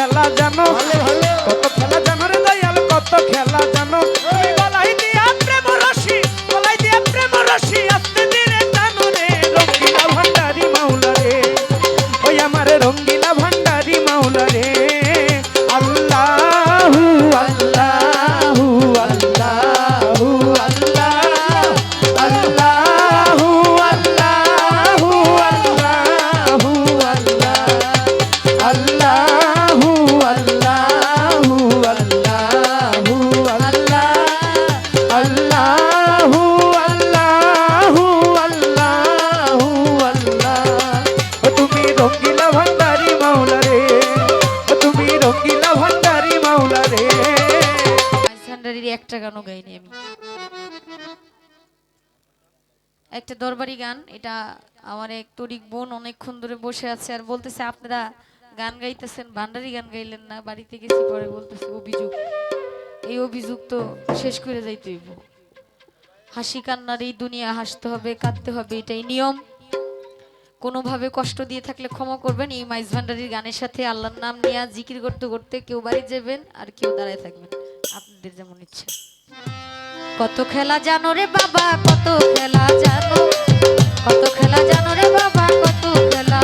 খেলা যেন একটা গানও গাইনি আমি। একটা দরবারি গান, এটা আমার এক তরিক বোন অনেকক্ষণ ধরে বসে আছে আর বলতেছে, আপনারা গান গাইতেছেন, ভান্ডারি গান গাইলেন না, বাড়িতে গেছি পরে বলতেছে, অভিযোগ। এই অভিযোগ তো শেষ করে যাইতে হইব। হাসি কান্নার এই দুনিয়া, হাসতে হবে, কাঁদতে হবে, এটাই নিয়ম। কোনোভাবে কষ্ট দিয়ে থাকলে ক্ষমা করবেন, এই মাইজ ভান্ডারির গানের সাথে আল্লাহর নাম নিয়ে জিকির করতে করতে কেউ বাড়ি যাবেন আর কেউ দাঁড়ায় থাকবেন। আচ্ছা, আপনাদের যেমন ইচ্ছে। কত খেলা জানো রে বাবা, কত খেলা জানো। কত খেলা জানো রে বাবা, কত খেলা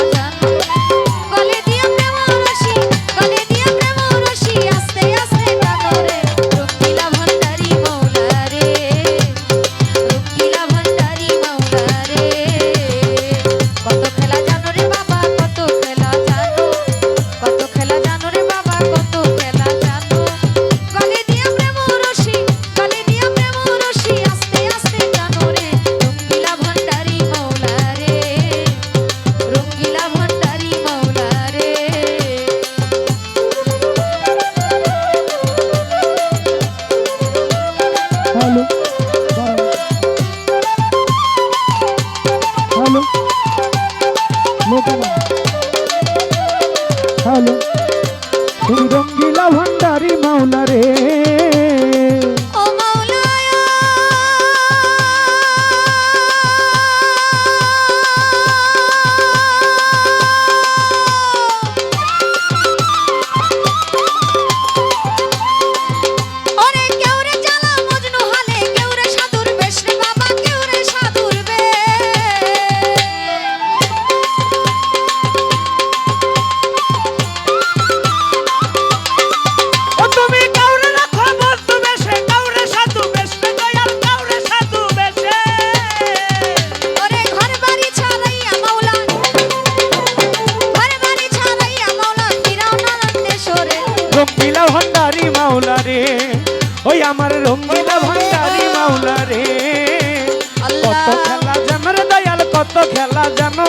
রঙ্গিলা ভান্ডারি মাওলা রে। কত খেলা জানো রে দয়াল কত খেলা জানো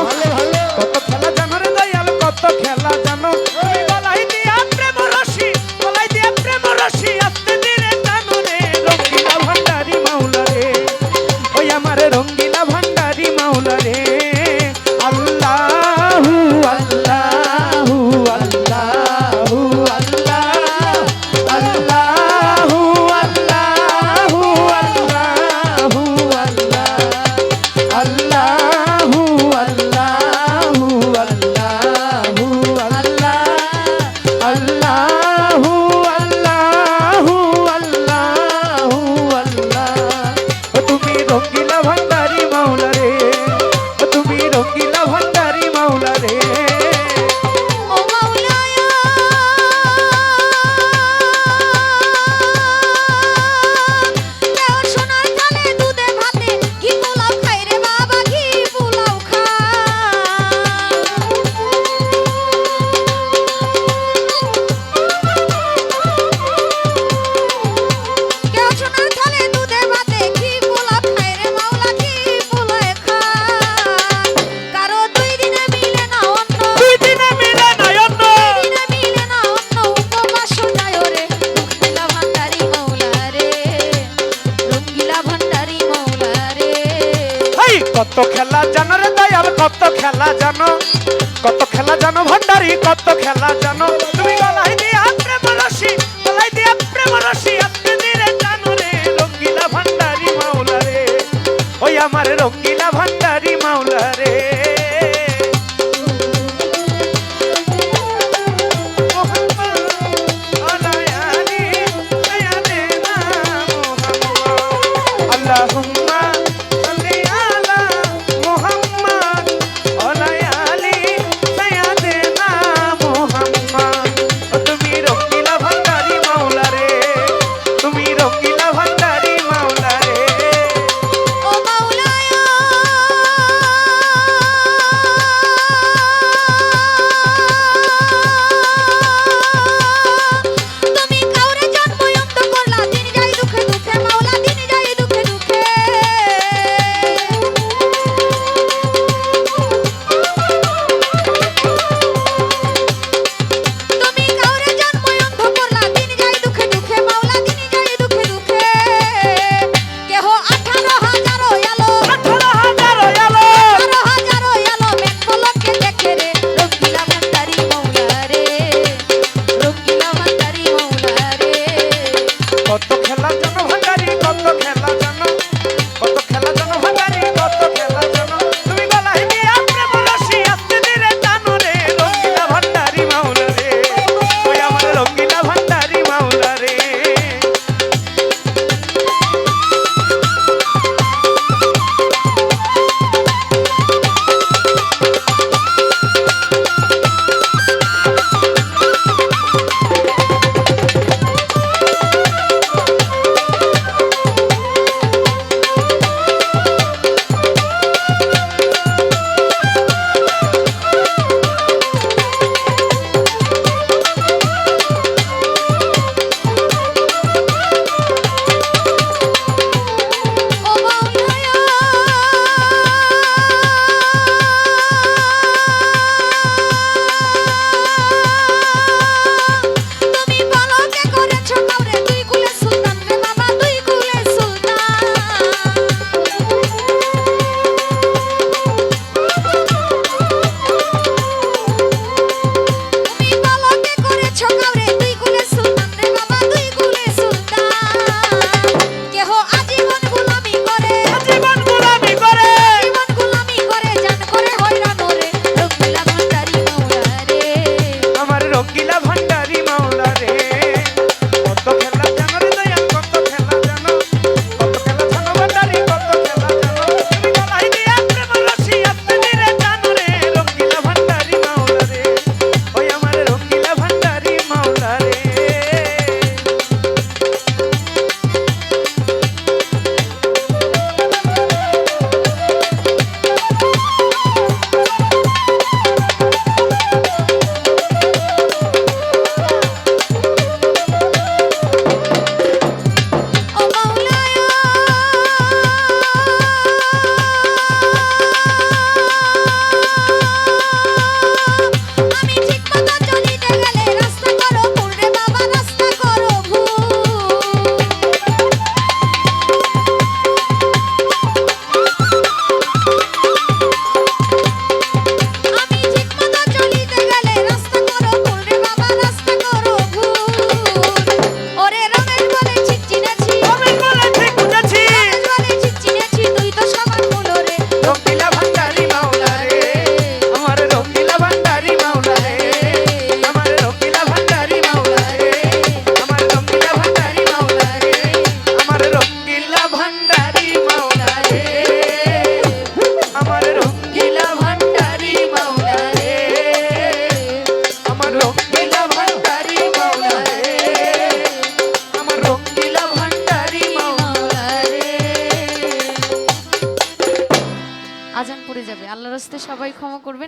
কত খেলা জানো রে দয়াল, কত খেলা জানো? কত খেলা জানো ভণ্ডারি কত খেলা জানো?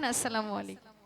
আসসালামু আলাইকুম।